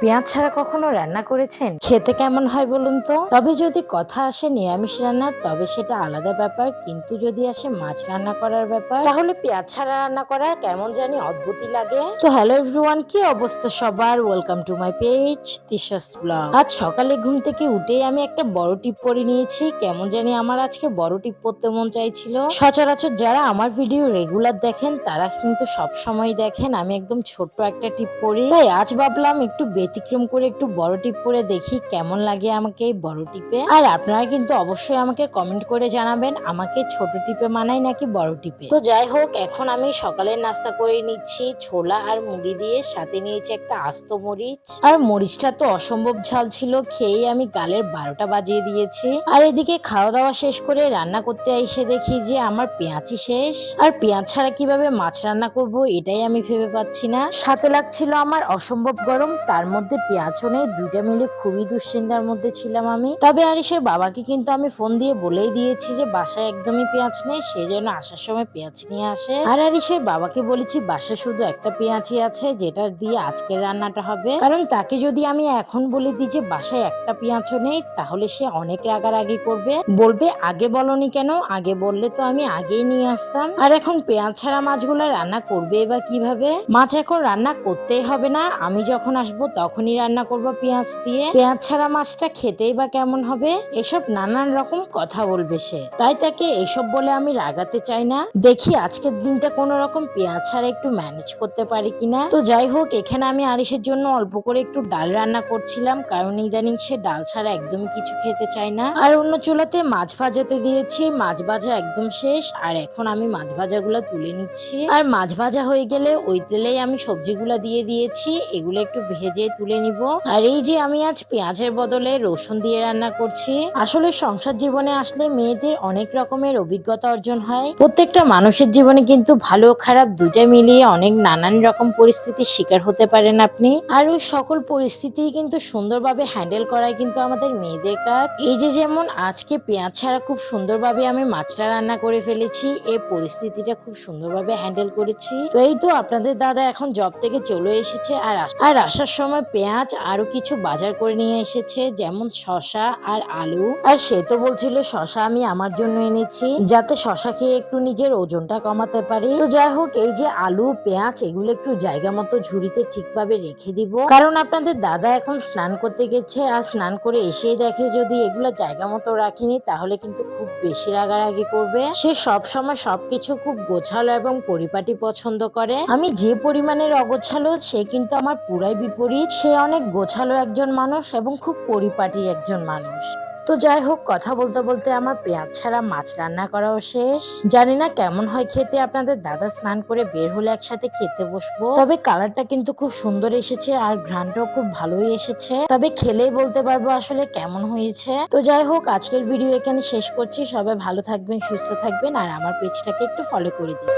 পেঁয়াজ ছাড়া কখনো রান্না করেছেন? খেতে কেমন হয় বলুন তো? তবে যদি কথা আসে নিরামিষ রান্না, তবে সেটা আলাদা ব্যাপার। কিন্তু যদি আসে মাছ রান্না করার ব্যাপার, তাহলে পেঁয়াজ ছাড়া রান্না করা কেমন জানি অদ্ভুতই লাগে। তো হ্যালো এভরিওয়ান কি অবস্থা সবার? Welcome to my page Tisha's blog আজ সকালে ঘুম থেকে উঠেই আমি একটা বড় টিপ পরে নিয়েছি। কেমন জানি আমার আজকে বড় টিপ পরতে মন চাইছিল। সচরাচর যারা আমার ভিডিও রেগুলার দেখেন, তারা কিন্তু সব সময় দেখেন আমি একদম ছোট্ট একটা টিপ পরি তাই আজ ভাবলাম একটু ব্যতিক্রম করে একটু বড় টিপ পরে দেখি কেমন লাগে আমাকে এই বড় টিপে। আর আপনারা কিন্তু অবশ্যই আমাকে কমেন্ট করে জানাবেন, আমাকে ছোট টিপে মানাই নাকি বড় টিপে। তো যাই হোক, এখন আমি সকালের নাস্তা করে নিচ্ছি, ছোলা আর মুড়ি দিয়ে, সাথে নিয়েছি একটা আস্ত মরিচ। আর মরিচটা তো অসম্ভব ঝাল ছিল, খেয়েই আমি গালের বারোটা বাজিয়ে দিয়েছি। আর এদিকে খাওয়া দাওয়া শেষ করে রান্না করতে এসে দেখি যে আমার পেঁয়াজই শেষ। আর পেঁয়াজ ছাড়া কীভাবে মাছ রান্না করব এটাই আমি ভেবে পাচ্ছি না। সাথে লাগছিল আমার অসম্ভব গরম, তার মধ্যে পেঁয়াজও নেই, দুইটা মিলে খুবই দুশ্চিন্তার মধ্যে ছিলাম আমি। তবে আরিসের বাবাকে কিন্তু আমি ফোন দিয়ে বলেই দিয়েছি যে বাসায় একদমই পেঁয়াজ নেই সেই জন্য আসার সময় পেঁয়াজ নিয়ে আসে। আর আরিসের বাবাকে বলেছি, বাসায় শুধু একটা পেঁয়াজই আছে, যেটা দিয়ে আজকের রান্নাটা হবে। কারণ তাকে যদি আমি এখন বলে দিই যে বাসায় একটা পেঁয়াজও নেই, তাহলে সে অনেক রাগারাগি করবে। বলবে, আগে বলনি কেন? আগে বললে তো আমি আগেই নিয়ে আসতাম। আর এখন পেঁয়াজ ছাড়া মাছগুলো রান্না করবে বা কীভাবে? মাছ এখন রান্না করতেই হবে না, আমি যখন আসব তখনই রান্না করব পেঁয়াজ দিয়ে। পেঁয়াজ ছাড়া মাছটা খেতেই বা কেমন হবে? এসব নানান রকম কথা বলবে সে। তাই তাকে এসব বলে আমি রাগাতে চাই না। দেখি আজকের দিনটা কোন রকম পেঁয়াজ ছাড়া একটু ম্যানেজ করতে পারি কিনা? তো যাই হোক, এখানে আমি আরিসের জন্য অল্প করে একটু ডাল রান্না করছিলাম, কারণ ইদানিং সে ডাল ছাড়া একদমই কিছু খেতে চায় না। আর অন্য চুলাতে মাছ ভাজাতে দিয়েছি, মাছ ভাজা একদম শেষ। আর এখন আমি মাছ ভাজাগুলো তুলে নিচ্ছি। আর মাছ ভাজা হয়ে গেলে ওই তেলেই আমি সবজিগুলো দিয়ে দিয়েছি। এগুলো একটু ভেজে তুলে নিব। আর এই যে আমি আজ পেঁয়াজের বদলে রসুন দিয়ে রান্না করছি। আসলে সংসার জীবনে আসলে মেয়েদের অনেক রকমের অভিজ্ঞতা অর্জন হয়। প্রত্যেকটা মানুষের জীবনে কিন্তু ভালো খারাপ দুইটা মিলিয়ে অনেক নানান রকম পরিস্থিতির শিকার হতে পারেন আপনি। আর ওই সকল পরিস্থিতি কিন্তু সুন্দরভাবে হ্যান্ডেল করাই কিন্তু আমাদের মেয়েদের কাজ। এই যে যেমন আজকে পেঁয়াজ ছাড়া খুব সুন্দরভাবে আমি মাছটা রান্না করে ফেলেছি এই পরিস্থিতিটা খুব সুন্দরভাবে হ্যান্ডেল করেছি। তো এই তো আপনাদের দাদা এখন জব থেকে চলে এসেছে আর আর আসার সময় পেঁয়াজ আরও কিছু বাজার করে নিয়ে এসেছে, যেমন শশা আর আলু। আর সে তো বলছিল শশা আমি আমার জন্য এনেছি, যাতে শশা খেয়ে একটু নিজের ওজনটা কমাতে পারি। তো যাই হোক, এই যে আলু, পেঁয়াজ, এগুলো একটু জায়গা মতো ঝুড়িতে ঠিকভাবে রেখে দিব। কারণ আপনাদের দাদা এখন স্নান করতে গেছে, আর স্নান করে এসেই দেখে যদি এগুলো জায়গা মতো রাখিনি, তাহলে কিন্তু খুব বেশি রাগারাগি করবে। সে সব সময় সবকিছু খুব গোছালো এবং পরিপাটি পছন্দ করে। আমি যে পরিমাণের অগোছালো, সে কিন্তু আমার পুরাই বিপরীত। সে অনেক গোছালো একজন মানুষ এবং খুব পরিপাটি একজন মানুষ। তো যাই হোক, কথা বলতে বলতে আমার পেঁয়াজ ছাড়া মাছ রান্না করাও শেষ। জানি না কেমন হয় খেতে, আপনাদের দাদা স্নান করে বের হলে একসাথে খেতে বসবো। তবে কালারটা কিন্তু খুব সুন্দর এসেছে আর ঘ্রাণটাও খুব ভালোই এসেছে। তবে খেলেই বলতে পারব আসলে কেমন হয়েছে। তো যাই হোক, আজকের ভিডিও এখানে শেষ করছি। সবাই ভালো থাকবেন, সুস্থ থাকবেন আর আমার পেজটাকে একটু ফলো করে দিন।